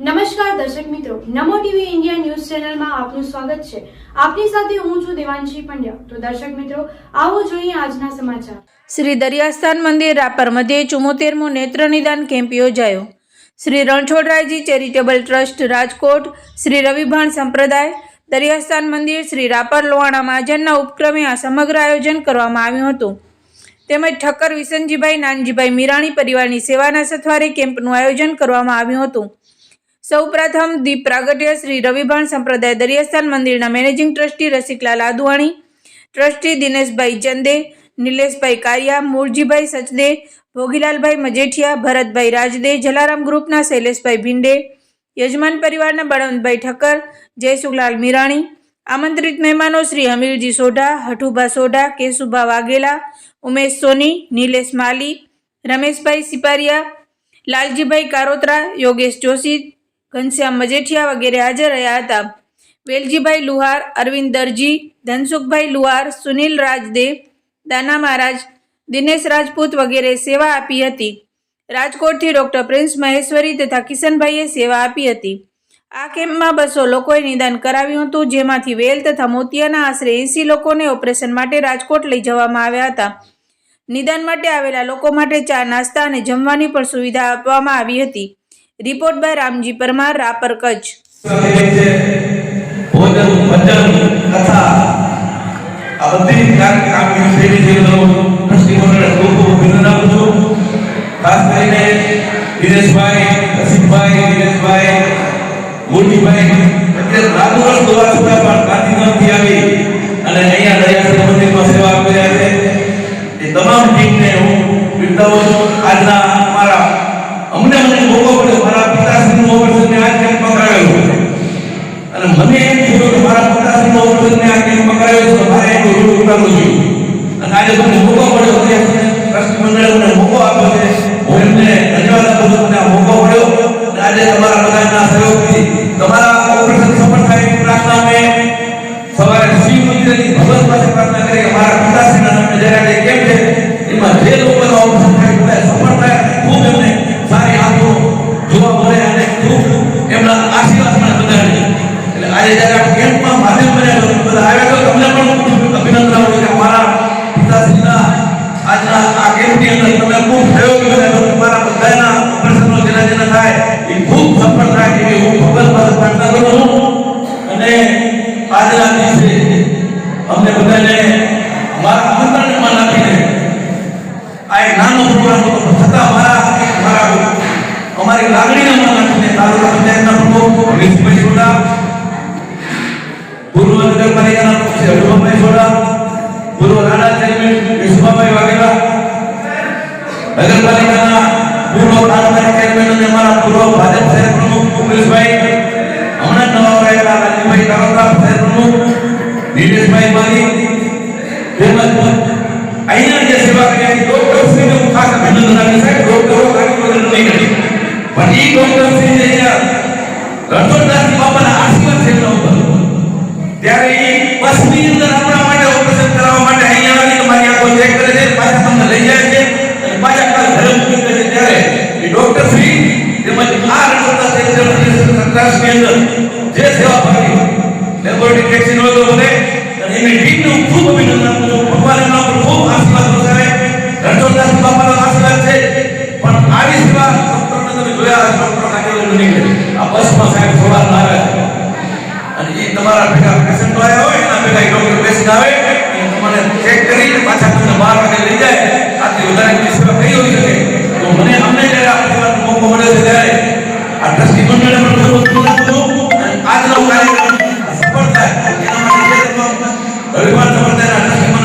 નમસ્કાર દર્શક મિત્રો, નમો ટીવી ઇન્ડિયા ન્યૂઝ ચેનલમાં આપનું સ્વાગત છે. આપની સાથે હું છું દેવાંશી પંડ્યા. તો દર્શક મિત્રો, આવો જોઈએ આજના સમાચાર. શ્રી દરિયાસ્થાન મંદિર રાપર મધ્યે ચુમ્મોતેરમો નેત્ર નિદાન કેમ્પ યોજાયો. શ્રી રણછોડરાયજી ચેરિટેબલ ટ્રસ્ટ, રાજકોટ, શ્રી રવિભાણ સંપ્રદાય, દરિયાસ્થાન મંદિર શ્રી રાપર લોહાણા મહાજનના ઉપક્રમે આ સમગ્ર આયોજન કરવામાં આવ્યું હતું. તેમજ ઠક્કર વિસનજીભાઈ, નાનજીભાઈ મીરાણી પરિવારની સેવાના સથવારે કેમ્પનું આયોજન કરવામાં આવ્યું હતું. સૌપ્રથમ દીપ પ્રાગટ્ય શ્રી રવિભાણ સંપ્રદાય દરિયાસ્થાન મંદિરના managing trustee Rasiklal Advani, trustee Dineshbhai Chande, Nileshbhai Kariya Murjibhai Sachde, Bhogilalbhai Majethia, Bharatbhai Rajde, Jalaram ગ્રુપના શૈલેષભાઈ ભીંડે, યજમાન પરિવારના બળવંતભાઈ ઠક્કર, જયસુખલાલ મીરાણી, આમંત્રિત મહેમાનો શ્રી હમીરજી સોઢા, હઠુભા સોઢા, કેશુભા વાઘેલા, ઉમેશ સોની, નિલેશ માલી, રમેશભાઈ સિપારિયા, લાલજીભાઈ કારોત્રા, યોગેશ જોશી ઘનશ્યામ મજેઠિયા વગેરે હાજર રહ્યા હતા. વેલજીભાઈ લુહાર, અરવિંદ દરજી, ધનસુખભાઈ લુહાર, સુનિલ રાજદે, દાના મહારાજ, દિનેશ રાજપૂત વગેરે સેવા આપી હતી. રાજકોટથી ડોક્ટર પ્રિન્સ મહેશ્વરી તથા કિશનભાઈએ સેવા આપી હતી. આ કેમ્પમાં બસો લોકોએ નિદાન કરાવ્યું હતું, જેમાંથી વેલ તથા મોતિયાના આશરે એંસી લોકોને ઓપરેશન માટે રાજકોટ લઈ જવામાં આવ્યા હતા. નિદાન માટે આવેલા લોકો માટે ચા, નાસ્તા અને જમવાની પણ સુવિધા આપવામાં આવી હતી. રિપોર્ટ બાય રામજી પરમાર રાપર કચ્છ ભોજન ભજન કથા આ બધી કામ કામગીરી થઈ રહી છે તો ટ્રસ્ટી મંડળને ખૂબ ખૂબ અભિનંદન આપું છું ખાસ કરીને દિનેશભાઈ રસિકભાઈ દિનેશભાઈ મોટીભાઈ અત્યારે લાગુ વર્ષ દોરા છતાં પણ ગાંધીનગરથી ઉતારવું જોઈએ અને આજે તમને મોકો મળ્યો છે ટ્રસ્ટી મને મોકો આપ્યો છે. આજના દિવસે અમને બધાને મારા આમંત્રણને માન આપીને આ એક નાનો પ્રોગ્રામ હતો પણ છતાં મારા મારા અમારી લાગણીને માન આપીને તાલુકા પંચાયતના પ્રમુખ રમેશભાઈ સોડા પૂર્વ નગરપાલિકાના પ્રમુખ શ્રી અનુભવભાઈ સોડા પૂર્વ નાણા ચેરમેન વિશ્વાભાઈ વાઘેલા નગરપાલિકાના અહીંયા જે સેવા કર્યા છે ડોક્ટર શ્રીને હું ખાસ અભિનંદન આપી સાહેબ ડોક્ટરો કાઢી વગર નહીં કરી પણ એ ડોક્ટર શ્રી જે રણછોડદાસજી બાપાના આશીર્વાદ છે એમના ઉપર ત્યારે એ બસની અંદર આપણા માટે ઓપરેશન કરાવવા માટે અહીંયા આવી તમારી આંખો ચેક કરે છે પાછા તમને લઈ જાય છે અને પાછા કાલ ઘરે મૂકી કરે છે ત્યારે એ ડોક્ટર શ્રી તેમજ આ રણછોડદાસ ટ્રસ્ટની અંદર જે સેવા આપી લેબોરેટરી ટેક્સી હોય તો ભલે અને એની